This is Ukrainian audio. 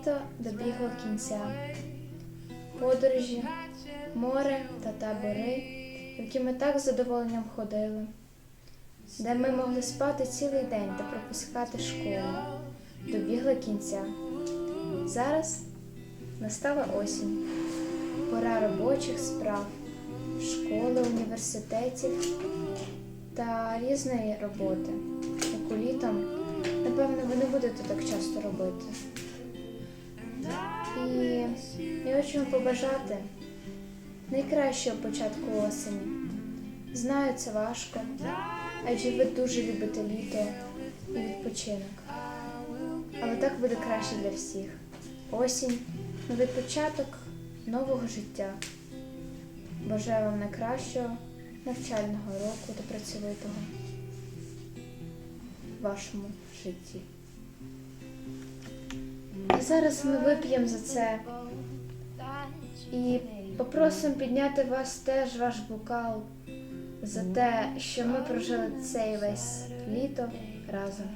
Літо добігло кінця. Подорожі, море та табори, які ми так з задоволенням ходили, де ми могли спати цілий день та пропускати школу, добігли кінця. Зараз настала осінь, пора робочих справ, школи, університетів та різної роботи, яку літом, напевно, ви не будете так часто робити. І я хочу вам побажати найкращого початку осені. Знаю, це важко, адже ви дуже любите літо і відпочинок. Але так буде краще для всіх. Осінь новий початок нового життя. Бажаю вам найкращого навчального року та працьовитого в вашому житті. Зараз ми вип'ємо за це і попросимо підняти вас теж ваш бокал за те, що ми прожили цей весь літо разом.